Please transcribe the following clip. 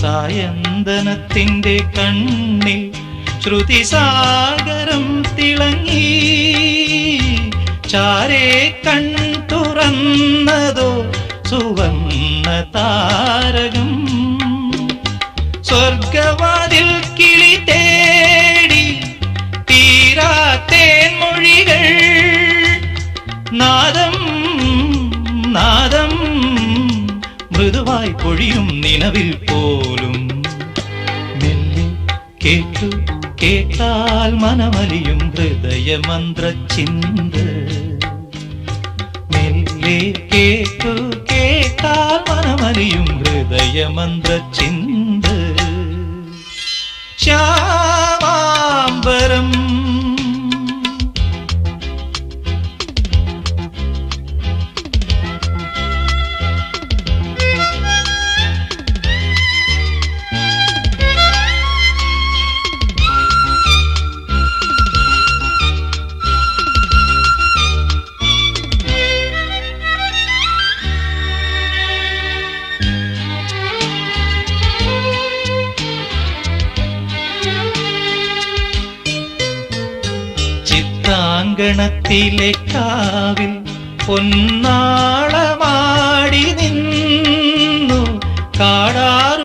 സായന്തനത്തിന്റെ കണ്ണിൽ ശ്രുതിസാഗരം തിളങ്ങി. ചാരേ കൺ തുറന്നതോ സുവർണ താരകം. സ്വർഗവാതിൽ കിളി തേടി തീരാത്തേൻ മൊഴികൾ. നാദം மிருதுவாய் பொழியும் நினவில் போலும். மெல்லே கேட்டு கேட்டால் மனமலியும் ஹிருதய மந்திர சிந்த. மெல்லே கேட்டு கேட்டால் மனமலியும் ஹிருதய மந்திர சிந்த. ചിത്രാങ്കണത്തിലെ കാവിൽ പൊന്നാളമാടി